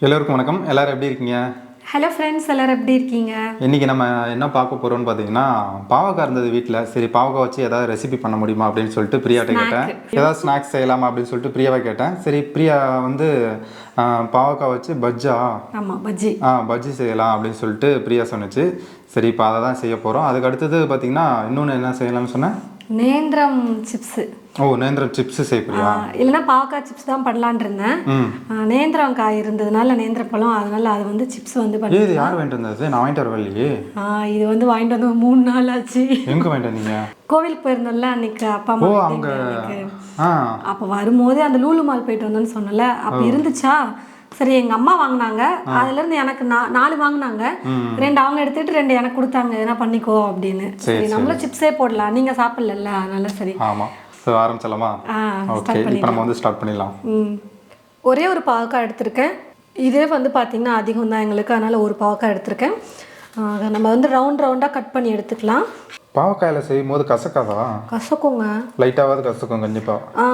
எல்லோருக்கும் வணக்கம். எல்லாரும் எப்படி இருக்கீங்க? ஹலோ ஃப்ரெண்ட்ஸ் எல்லாரும் எப்படி இருக்கீங்க? இன்னைக்கு நம்ம என்ன பார்க்க போறோம்னு பார்த்தீங்கன்னா பாவக்காய் இருந்தது வீட்டில் சரி பாவக்காய் வச்சு ஏதாவது ரெசிபி பண்ண முடியுமா அப்படின்னு சொல்லிட்டு பிரியாட்ட கேட்டேன். ஏதாவது ஸ்நாக்ஸ் செய்யலாமா அப்படின்னு சொல்லிட்டு பிரியாவை கேட்டேன். சரி பிரியா வந்து பாவக்காய் வச்சு பஜ்ஜா. ஆமாம் பஜ்ஜி. ஆ பஜ்ஜி செய்யலாம் அப்படின்னு சொல்லிட்டு பிரியா சொன்னுச்சு. சரி இப்போ அதை தான் செய்ய போகிறோம் அதுக்கு அடுத்தது பார்த்தீங்கன்னா இன்னொன்று என்ன செய்யலாம்னு சொன்னேன்? நேந்திரம் சிப்ஸு ஓ நேந்திரம் சிப்ஸ் செய்ய போறியா இல்லைன்னா பாவக்காய் சிப்ஸ் தான் பண்ணலான் இருந்தேன். நேந்திரம் காய் இருந்ததுனால நேந்திர பழம் அதனால அது வந்து சிப்ஸ் வந்து பண்ணி இது யார் வாங்கிட்டு வந்தது? நான் வாங்கிட்டு வரவில்லையே. இது வந்து வாங்கிட்டு வந்து மூணு நாள் ஆச்சு. எங்கே வாங்கிட்டு வந்தீங்க? கோவிலுக்கு போயிருந்தோம்ல அன்னைக்கு அப்பா அம்மா. ஆ. அப்போ வரும்போது அந்த லூலு மால் போயிட்டு வந்தோன்னு சொன்னல அப்போ இருந்துச்சா? சரி எங்க அம்மா வாங்கினாங்க. அதுல இருந்து எனக்கு நா- நாலு வாங்கினாங்க. ரெண்டு அவங்க எடுத்துட்டு ரெண்டு எனக்கு கொடுத்தாங்க. எதனா பண்ணிக்கோ அப்படின்னு. சரி நம்மளும் சிப்ஸே போடலாம். நீங்க சாப்பிடல அதனால சரி. ஆமாம் ஸோ ஆரம்பிச்சலாமா ஓகே இப்போ நம்ம வந்து ஸ்டார்ட் பண்ணிடலாம். ம். ஒரே ஒரு பாவக்காய் எடுத்திருக்கேன். இதே வந்து பார்த்திங்கன்னா அதிகம் தான் எங்களுக்கு. அதனால் ஒரு பாவக்காய் எடுத்திருக்கேன். நம்ம வந்து ரவுண்ட் ரவுண்டாக கட் பண்ணி எடுத்துக்கலாம். பாவக்காயில் செய்யும் போது கசக்காதா? கசக்குங்க. லைட்டாவது கசக்கும் கண்டிப்பாக ஆ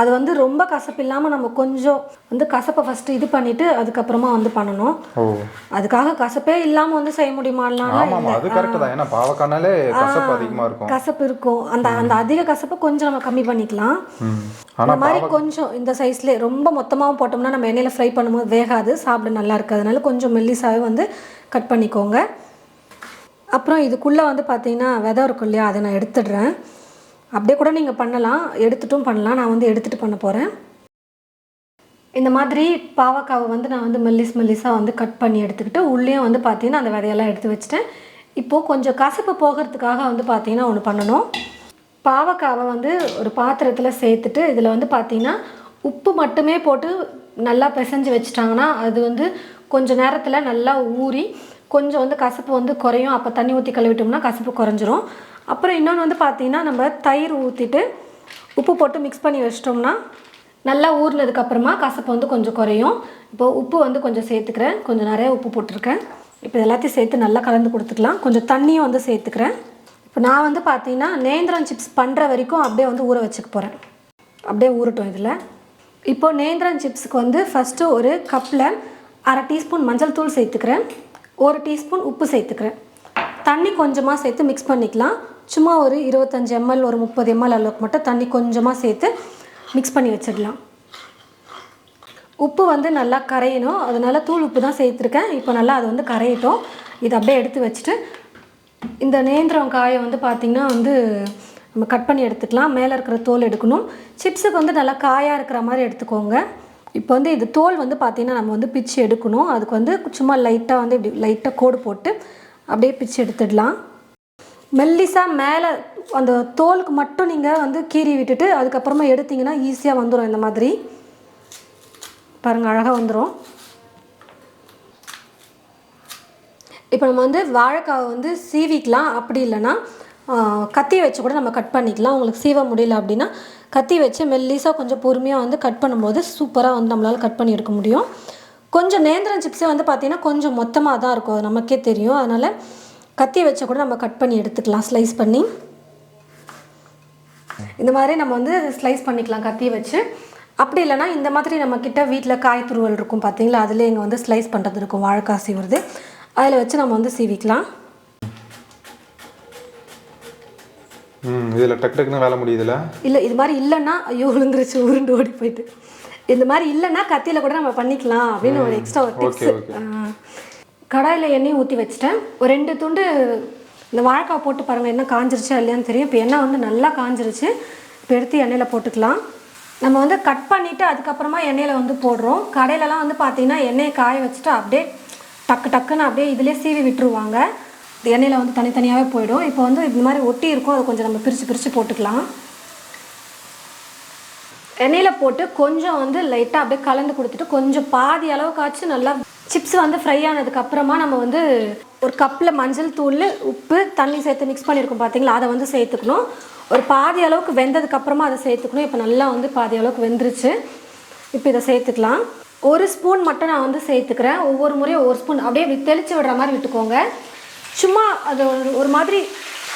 அது வந்து ரொம்ப கசப்பு இல்லாமல் நம்ம கொஞ்சம் வந்து கசப்பை ஃபஸ்ட்டு இது பண்ணிவிட்டு அதுக்கப்புறமா வந்து பண்ணணும். ஓ. அதுக்காக கசப்பே இல்லாமல் வந்து செய்ய முடியுமாலாம் ஆமாம் ஆமாம் அது கரெக்டு தான். ஏன்னா பாவக்காய்னாலே கசப்பு அதிகமாக இருக்கும். கசப்பு இருக்கும். அந்த அந்த அதிக கசப்பை கொஞ்சம் நம்ம கம்மி பண்ணிக்கலாம். ஆனால் மாதிரி கொஞ்சம் இந்த சைஸ்லேயே ரொம்ப மொத்தமாகவும் போட்டோம்னா நம்ம எண்ணெயில் ஃப்ரை பண்ணும்போது வேகாது சாப்பிட நல்லா இருக்கு அதனால கொஞ்சம் மெல்லிசாவே வந்து கட் பண்ணிக்கோங்க. அப்புறம் இதுக்குள்ளே வந்து பார்த்தீங்கன்னா விதை இருக்கும் இல்லையா அதை நான் எடுத்துடுறேன். அப்படியே கூட நீங்கள் பண்ணலாம். எடுத்துட்டும் பண்ணலாம். நான் வந்து எடுத்துகிட்டு பண்ண போகிறேன் இந்த மாதிரி பாவக்காவை வந்து நான் வந்து மெல்லிஸ் மெல்லிஸாக வந்து கட் பண்ணி எடுத்துக்கிட்டு உள்ளேயும் வந்து பார்த்தீங்கன்னா அந்த விதையெல்லாம் எடுத்து வச்சுட்டேன். இப்போது கொஞ்சம் கசப்பு போகிறதுக்காக வந்து பார்த்தீங்கன்னா ஒன்று பண்ணணும். பாவக்காவை வந்து ஒரு பாத்திரத்தில் சேர்த்துட்டு இதில் வந்து பார்த்தீங்கன்னா உப்பு மட்டுமே போட்டு நல்லா பிசைஞ்சு வச்சுட்டாங்கன்னா அது வந்து கொஞ்சம் நேரத்தில் நல்லா ஊறி கொஞ்சம் வந்து கசப்பு வந்து குறையும். அப்போ தண்ணி ஊற்றி கழுவிட்டோம்னா கசப்பு குறைஞ்சிரும். அப்புறம் இன்னொன்று வந்து பார்த்தீங்கன்னா நம்ம தயிர் ஊற்றிட்டு உப்பு போட்டு மிக்ஸ் பண்ணி வச்சிட்டோம்னா நல்லா ஊறினதுக்கப்புறமா கசப்பு வந்து கொஞ்சம் குறையும். இப்போ உப்பு வந்து கொஞ்சம் சேர்த்துக்கிறேன். கொஞ்சம் நிறைய உப்பு போட்டிருக்கேன். இப்போ எல்லாத்தையும் சேர்த்து நல்லா கலந்து கொடுத்துக்கலாம். கொஞ்சம் தண்ணியும் வந்து சேர்த்துக்கிறேன். இப்போ நான் வந்து பார்த்தீங்கன்னா நேந்திரம் சிப்ஸ் பண்ணுற வரைக்கும் அப்படியே வந்து ஊற வச்சுக்க போகிறேன் அப்படியே ஊறட்டும் இதில். இப்போது நேந்திரம் சிப்ஸுக்கு வந்து ஃபஸ்ட்டு ஒரு கப்பில் அரை டீஸ்பூன் மஞ்சள் தூள் சேர்த்துக்கிறேன். ஒரு டீஸ்பூன் உப்பு சேர்த்துக்கிறேன். தண்ணி கொஞ்சமாக சேர்த்து மிக்ஸ் பண்ணிக்கலாம். சும்மா ஒரு இருபத்தஞ்சி எம்எல் ஒரு முப்பது எம்எல் அளவுக்கு மட்டும் தண்ணி கொஞ்சமாக சேர்த்து மிக்ஸ் பண்ணி வச்சிடலாம். உப்பு வந்து நல்லா கரையணும். அதனால தூள் உப்பு தான் சேர்த்துருக்கேன். இப்போ நல்லா அது வந்து கரையட்டும். இதை அப்படியே எடுத்து வச்சுட்டு இந்த நேந்திரம் காயை வந்து பார்த்திங்கன்னா வந்து நம்ம கட் பண்ணி எடுத்துக்கலாம். மேலே இருக்கிற தோல் எடுக்கணும். சிப்ஸுக்கு வந்து நல்லா காயாக இருக்கிற மாதிரி எடுத்துக்கோங்க. இப்போ வந்து இது தோல் வந்து பார்த்திங்கன்னா நம்ம வந்து பிச்சு எடுக்கணும். அதுக்கு வந்து சும்மா லைட்டாக வந்து இப்படி லைட்டாக கோடு போட்டு அப்படியே பிச்சு எடுத்துடலாம். மெல்லிசாக மேலே அந்த தோலுக்கு மட்டும் நீங்கள் வந்து கீறி விட்டுட்டு அதுக்கப்புறமா எடுத்தீங்கன்னா ஈஸியாக வந்துடும் இந்த மாதிரி. பாருங்கள் அழகாக வந்துடும் இப்போ நம்ம வந்து வாழைக்காவை வந்து சீவிக்கலாம். அப்படி இல்லைன்னா கத்தி வச்சு கூட நம்ம கட் பண்ணிக்கலாம். உங்களுக்கு சீவ முடியல அப்படின்னா கத்தி வச்சு மெல்லிஸாக கொஞ்சம் பொறுமையாக வந்து கட் பண்ணும்போது சூப்பராக வந்து நம்மளால் கட் பண்ணி எடுக்க முடியும். கொஞ்சம் நேந்திரம் சிப்ஸே வந்து பார்த்திங்கன்னா கொஞ்சம் மொத்தமாக தான் இருக்கும். அது நமக்கே தெரியும். அதனால் கத்தி வச்சு கூட நம்ம கட் பண்ணி எடுத்துக்கலாம். ஸ்லைஸ் பண்ணி. இந்த மாதிரி நம்ம வந்து ஸ்லைஸ் பண்ணிக்கலாம் கத்தி வச்சு. அப்படி இல்லைனா இந்த மாதிரி நம்மக்கிட்ட வீட்டில் காய் துருவல் இருக்கும் பார்த்தீங்களா அதில் இங்கே வந்து ஸ்லைஸ் பண்ணுறது இருக்கும். வாழைக்காய் சீவுறது. அதில் வச்சு நம்ம வந்து சீவிக்கலாம். இதில் டக்கு டக்குன்னு வேலை முடியுதுல? இல்லை இது மாதிரி இல்லைன்னா ஐயோ விழுந்துருச்சு உருண்டு ஓடி போயிட்டு. இந்த மாதிரி இல்லைன்னா கத்தியில் கூட நம்ம பண்ணிக்கலாம் அப்படின்னு ஒரு எக்ஸ்ட்ரா ஒரு டிப்ஸ் கடாயில் எண்ணெய் ஊற்றி வச்சுட்டேன். ஒரு ரெண்டு துண்டு இந்த வாழைக்காய் போட்டு பாருங்கள் என்ன காஞ்சிருச்சா இல்லையான்னு தெரியும். இப்போ எண்ணெய் வந்து நல்லா காஞ்சிருச்சு. இப்போ எடுத்து எண்ணெயில் போட்டுக்கலாம். நம்ம வந்து கட் பண்ணிவிட்டு அதுக்கப்புறமா எண்ணெயில் வந்து போடுறோம். கடையிலலாம் வந்து பார்த்தீங்கன்னா எண்ணெயை காய வச்சுட்டு அப்படியே டக்கு டக்குன்னு அப்படியே இதிலே சீவி விட்டுருவாங்க. எண்ணெயில் வந்து தனித்தனியாகவே போயிடும். இப்போ வந்து இந்த மாதிரி ஒட்டி இருக்கும். அதை கொஞ்சம் நம்ம பிரித்து பிரித்து போட்டுக்கலாம். எண்ணெயில் போட்டு கொஞ்சம் வந்து லைட்டாக அப்படியே கலந்து கொடுத்துட்டு கொஞ்சம் பாதி அளவுக்காச்சும் நல்லா சிப்ஸ் வந்து ஃப்ரை ஆனதுக்கப்புறமா நம்ம வந்து ஒரு கப்பில் மஞ்சள் தூள் உப்பு தண்ணி சேர்த்து மிக்ஸ் பண்ணியிருக்கோம் பார்த்தீங்களா அதை வந்து சேர்த்துக்கணும். ஒரு பாதி அளவுக்கு வெந்ததுக்கப்புறமா அதை சேர்த்துக்கணும். இப்போ நல்லா வந்து பாதி அளவுக்கு வெந்துருச்சு. இப்போ இதை சேர்த்துக்கலாம். ஒரு ஸ்பூன் மட்டும் நான் வந்து சேர்த்துக்கிறேன். ஒவ்வொரு முறையும் ஒவ்வொரு ஸ்பூன் அப்படியே தெளித்து விடுற மாதிரி விட்டுக்கோங்க. சும்மா அது ஒரு ஒரு மாதிரி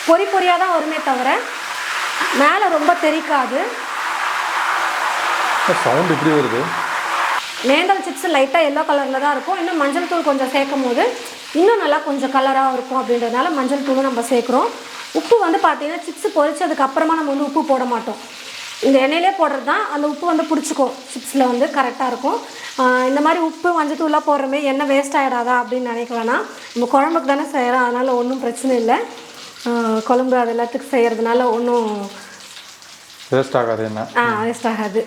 பொறி பொரியாக தான் வருமே தவிர மேலே ரொம்ப தெறிக்காது சவுண்ட் இப்படி வருது. நேந்தல் சிப்ஸ் லைட்டாக எல்லோ கலரில் தான் இருக்கும். இன்னும் மஞ்சள் தூள் கொஞ்சம் சேர்க்கும் போது இன்னும் நல்லா கொஞ்சம் கலராக இருக்கும் அப்படின்றதுனால மஞ்சள் தூளும் நம்ம சேர்க்குறோம். உப்பு வந்து பார்த்தீங்கன்னா சிப்ஸ் பொரிச்சதுக்கு அப்புறமா நம்ம வந்து உப்பு போட மாட்டோம். இந்த எண்ணெயிலே போடுறது தான் அந்த உப்பு வந்து பிடிச்சிக்கும். சிப்ஸில் வந்து கரெக்டாக இருக்கும். இந்த மாதிரி உப்பு மஞ்சள் தூளாக போடுறமே எண்ணெய் வேஸ்ட் ஆகிடாதா அப்படின்னு நினைக்க வேணாம். நம்ம குழம்புக்கு தானே செய்கிறோம் அதனால் ஒன்றும் பிரச்சனை இல்லை. குழம்பு அது எல்லாத்துக்கும் செய்கிறதுனால ஒன்றும் வேஸ்ட் ஆகாது என்ன? ஆ வேஸ்ட் ஆகாது.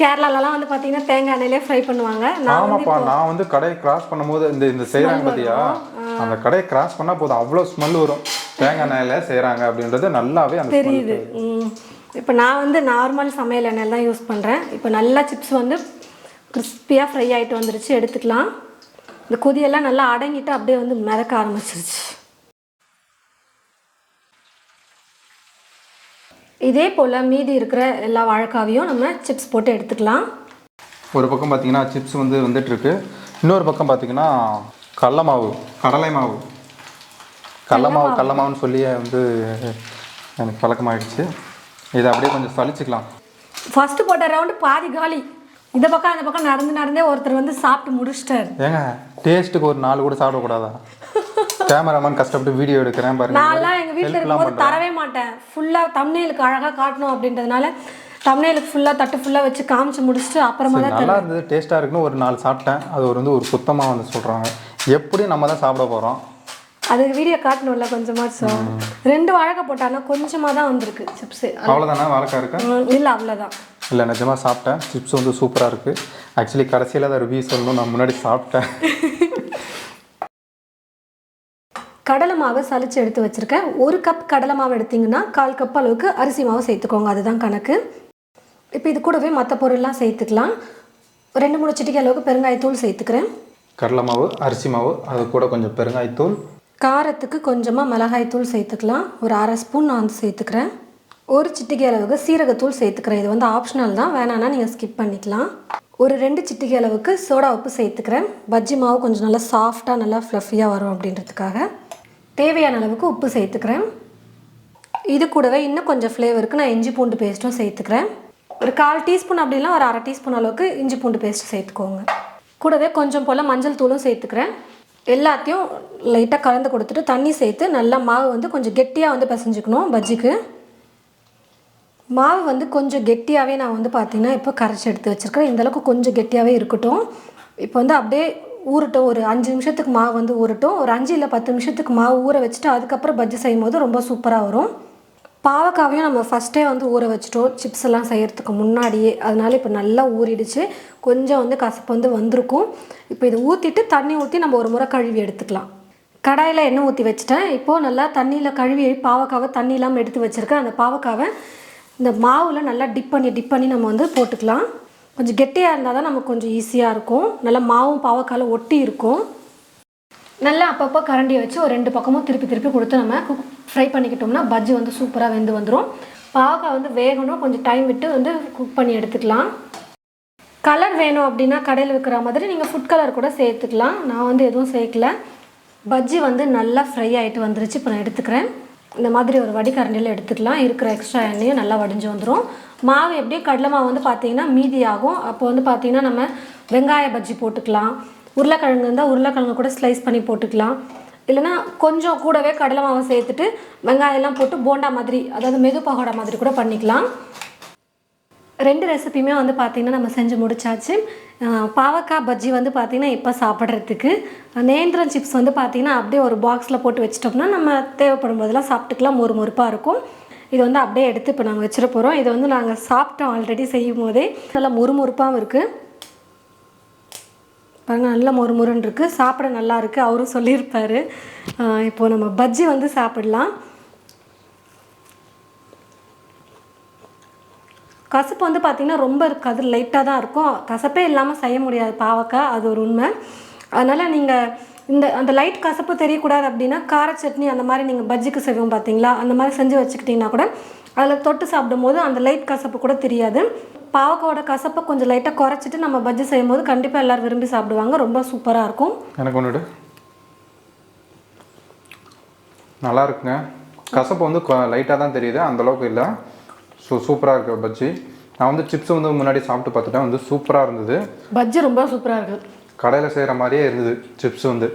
கேரளாலலாம் வந்து பார்த்தீங்கன்னா தேங்காய் எண்ணெயிலே ஃப்ரை பண்ணுவாங்க. நான் ஆமாப்பா நான் வந்து கடையை கிராஸ் பண்ணும்போது இந்த இந்த செய்கிறாங்க பார்த்தியா அந்த கடையை கிராஸ் பண்ணால் போதும் அவ்வளோ ஸ்மெல் வரும். தேங்காய் எண்ணெயில் செய்கிறாங்க அப்படின்றது நல்லாவே அந்த தெரியுது. இப்போ நான் வந்து நார்மல் சமையல் எண்ணெய் தான் யூஸ் பண்ணுறேன் இப்போ நல்லா சிப்ஸ் வந்து கிறிஸ்பியாக ஃப்ரை ஆகிட்டு வந்துருச்சு எடுத்துக்கலாம். இந்த கொதியெல்லாம் நல்லா அடங்கிட்டு அப்படியே வந்து மிதக்க ஆரம்பிச்சிருச்சு. இதே போல் மீதி இருக்கிற எல்லா வாழைக்காவையும் நம்ம சிப்ஸ் போட்டு எடுத்துக்கலாம். ஒரு பக்கம் பார்த்தீங்கன்னா சிப்ஸ் வந்து வந்துட்டுருக்கு. இன்னொரு பக்கம் பார்த்தீங்கன்னா கடல மாவு கடலை மாவு. கடல மாவு கடல மாவுன்னு சொல்லி வந்து எனக்கு பழக்கமாகிடுச்சு இதை அப்படியே கொஞ்சம் சலிச்சுக்கலாம். ஃபஸ்ட்டு போட்ட ரவுண்டு பாதி காலி. இந்த பக்கம் அந்த பக்கம் நடந்து நடந்தே ஒருத்தர் வந்து சாப்பிட்டு முடிச்சிட்டாரு. ஏங்க டேஸ்ட்டுக்கு ஒரு நாலு கூட சாப்பிடக்கூடாதா? கேமராமேன் கஷ்டப்பட்டு வீடியோ எடுக்கிறேன் பாருங்க. நான்லாம் எங்கள் வீட்டில் இருக்கும்போது தரவே மாட்டேன். ஃபுல்லாக தம்னேலுக்கு அழகாக காட்டணும் அப்படின்றதுனால தம்னேலுக்கு ஃபுல்லாக தட்டு ஃபுல்லாக வச்சு காமிச்சு முடிச்சுட்டு அப்புறமா தான் நல்லா இருந்தது. டேஸ்ட்டாக இருக்குன்னு ஒரு நாலு சாப்பிட்டேன். அது ஒரு வந்து ஒரு குத்தமாக வந்து சொல்கிறாங்க எப்படி நம்ம தான் சாப்பிட போகிறோம் அதுக்கு வீடியோ காட்டணும்ல கொஞ்சமாச்சும் ரெண்டு வாழைக்காய் போட்டானா கொஞ்சமாக தான் வந்திருக்கு சிப்ஸு அவ்வளோதானே வாழைக்காய் இருக்கா? இல்லை அவ்வளோதான் இல்லை நிஜமாக சாப்பிட்டேன். சிப்ஸ் வந்து சூப்பராக இருக்குது ஆக்சுவலி கடைசியில் தான் ரிவ்யூ சொல்லணும். நான் முன்னாடி சாப்பிட்டேன். கடலை மாவை சலிச்சு எடுத்து வச்சுருக்கேன். ஒரு கப் கடலை மாவு எடுத்தீங்கன்னா கால் கப் அளவுக்கு அரிசி மாவு சேர்த்துக்கோங்க. அதுதான் கணக்கு. இப்போ இது கூடவே மற்ற பொருள்லாம் சேர்த்துக்கலாம். ரெண்டு மூணு சிட்டிகை அளவுக்கு பெருங்காயத்தூள் சேர்த்துக்கிறேன். கடலை மாவு அரிசி மாவு அது கூட கொஞ்சம் பெருங்காயத்தூள். காரத்துக்கு கொஞ்சமாக மிளகாய்த்தூள் சேர்த்துக்கலாம். ஒரு அரை ஸ்பூன் நான் வந்து சேர்த்துக்கிறேன். ஒரு சிட்டிகை அளவுக்கு சீரகத்தூள் சேர்த்துக்கிறேன். இது வந்து ஆப்ஷனல் தான். வேணான்னா நீங்கள் ஸ்கிப் பண்ணிக்கலாம். ஒரு ரெண்டு சிட்டிகை அளவுக்கு சோடா உப்பு சேர்த்துக்கிறேன். பஜ்ஜி மாவு கொஞ்சம் நல்லா சாஃப்டாக நல்லா ஃப்ளஃபியாக வரும் அப்படின்றதுக்காக. தேவையான அளவுக்கு உப்பு சேர்த்துக்கிறேன். இது கூடவே இன்னும் கொஞ்சம் ஃப்ளேவருக்கு நான் இஞ்சி பூண்டு பேஸ்ட்டும் சேர்த்துக்கிறேன். ஒரு கால் டீஸ்பூன் அப்படின்னா ஒரு அரை டீஸ்பூன் அளவுக்கு இஞ்சி பூண்டு பேஸ்ட் சேர்த்துக்கோங்க. கூடவே கொஞ்சம் போல் மஞ்சள் தூளும் சேர்த்துக்கிறேன். எல்லாத்தையும் லைட்டாக கலந்து கொடுத்துட்டு தண்ணி சேர்த்து நல்லா மாவு வந்து கொஞ்சம் கெட்டியாக வந்து பிசைஞ்சுக்கணும் பஜ்ஜிக்கு. மாவு வந்து கொஞ்சம் கெட்டியாகவே நான் வந்து பார்த்தீங்கன்னா இப்போ கரைச்சி எடுத்து வச்சுருக்கேன். இந்தளவுக்கு கொஞ்சம் கெட்டியாகவே இருக்கட்டும். இப்போ வந்து அப்படியே ஊறட்டும். ஒரு அஞ்சு நிமிஷத்துக்கு மாவு வந்து ஊறட்டும். ஒரு அஞ்சு இல்லை பத்து நிமிஷத்துக்கு மாவு ஊற வச்சுட்டு அதுக்கப்புறம் பஜ்ஜி செய்யும் போது ரொம்ப சூப்பராக வரும். பாவக்காவையும் நம்ம ஃபஸ்ட்டே வந்து ஊற வச்சிட்டோம். சிப்ஸ் எல்லாம் செய்கிறதுக்கு முன்னாடியே. அதனால இப்போ நல்லா ஊறிடுச்சு. கொஞ்சம் வந்து கசப்பு வந்து வந்திருக்கும். இப்போ இதை ஊற்றிட்டு தண்ணி ஊற்றி நம்ம ஒரு முறை கழுவி எடுத்துக்கலாம். கடாயில் எண்ணெய் ஊற்றி வச்சுட்டேன். இப்போது நல்லா தண்ணியில் கழுவி பாவக்காவை தண்ணி இல்லாமல் எடுத்து வச்சுருக்கேன். அந்த பாவக்காவை இந்த மாவில் நல்லா டிப் பண்ணி டிப் பண்ணி நம்ம வந்து போட்டுக்கலாம். கொஞ்சம் கெட்டியாக இருந்தால் தான் நமக்கு கொஞ்சம் ஈஸியாக இருக்கும். நல்லா மாவும் பாவக்காயில் ஒட்டி இருக்கும். நல்லா அப்பப்போ கரண்டியை வச்சு ஒரு ரெண்டு பக்கமும் திருப்பி திருப்பி கொடுத்து நம்ம குக் ஃப்ரை பண்ணிக்கிட்டோம்னா பஜ்ஜி வந்து சூப்பராக வெந்து வந்துடும் பாவக்காய் வந்து வேகணும் கொஞ்சம் டைம் விட்டு வந்து குக் பண்ணி எடுத்துக்கலாம். கலர் வேணும் அப்படின்னா கடையில் விற்கிற மாதிரி நீங்கள் ஃபுட் கலர் கூட சேர்த்துக்கலாம். நான் வந்து எதுவும் சேர்க்கல. பஜ்ஜி வந்து நல்லா ஃப்ரை ஆகிட்டு வந்துருச்சு இப்போ நான் எடுத்துக்கிறேன். இந்த மாதிரி ஒரு வடிகரண்டியில் எடுத்துக்கலாம். இருக்கிற எக்ஸ்ட்ரா எண்ணெயும் நல்லா வடிஞ்சு வந்துடும் மாவு எப்படியும் கடலை மாவு வந்து பார்த்தீங்கன்னா மீதி ஆகும் அப்போ வந்து பார்த்தீங்கன்னா நம்ம வெங்காய பஜ்ஜி போட்டுக்கலாம். உருளைக்கிழங்கு இருந்தால் உருளைக்கிழங்கு கூட ஸ்லைஸ் பண்ணி போட்டுக்கலாம். இல்லைன்னா கொஞ்சம் கூடவே கடலை மாவு சேர்த்துட்டு வெங்காயம்லாம் போட்டு போண்டா மாதிரி அதாவது மெது பகோடா மாதிரி கூட பண்ணிக்கலாம். ரெண்டு ரெசிபியுமே வந்து பார்த்திங்கன்னா நம்ம செஞ்சு முடிச்சாச்சு. பாவக்காய் பஜ்ஜி வந்து பார்த்திங்கன்னா இப்போ சாப்பிட்றதுக்கு. நேந்திரம் சிப்ஸ் வந்து பார்த்திங்கன்னா அப்படியே ஒரு பாக்ஸில் போட்டு வச்சிட்டோம்னா நம்ம தேவைப்படும் போதெல்லாம் சாப்பிட்டுக்கலாம். மொறு மொறுப்பாக இருக்கும். இது வந்து அப்படியே எடுத்து இப்போ நாங்கள் வச்சிட போகிறோம் இதை வந்து நாங்கள் சாப்பிட்டோம் ஆல்ரெடி செய்யும் போதே. நல்லா மொறுமொறுப்பாகவும் இருக்குது பாருங்க நல்லா மொறுமொறுன்னு இருக்குது சாப்பிட நல்லா இருக்குது அவரும் சொல்லியிருப்பாரு. இப்போது இப்போ நம்ம பஜ்ஜி வந்து சாப்பிடலாம். கசப்பு வந்து பார்த்திங்கன்னா ரொம்ப இருக்காது லைட்டாக தான் இருக்கும். கசப்பே இல்லாமல் செய்ய முடியாது பாவக்காய். அது ஒரு உண்மை. அதனால் நீங்கள் இந்த அந்த லைட் கசப்பு தெரியக்கூடாது அப்படின்னா கார சட்னி அந்த மாதிரி நீங்கள் பஜ்ஜிக்கு செய்வோம் பார்த்தீங்களா அந்த மாதிரி செஞ்சு வச்சுக்கிட்டிங்கன்னா கூட அதில் தொட்டு சாப்பிடும்போது அந்த லைட் கசப்பு கூட தெரியாது. பாவக்காவோட கசப்பை கொஞ்சம் லைட்டாக குறைச்சிட்டு நம்ம பஜ்ஜி செய்யும் போது கண்டிப்பாக எல்லோரும் விரும்பி சாப்பிடுவாங்க. ரொம்ப சூப்பராக இருக்கும். எனக்கு ஒன்று நல்லா இருக்குங்க. கசப்பு வந்து லைட்டாக தான் தெரியுது. அந்த அளவுக்கு இல்லை. ஸோ சூப்பராக இருக்கு பஜ்ஜி. நான் வந்து சிப்ஸ் வந்து முன்னாடி சாப்பிட்டு பார்த்துட்டேன். வந்து சூப்பராக இருந்தது. பஜ்ஜி ரொம்ப சூப்பராக இருக்குது கடையில் செய்கிற மாதிரியே இருந்தது. சிப்ஸ் வந்து.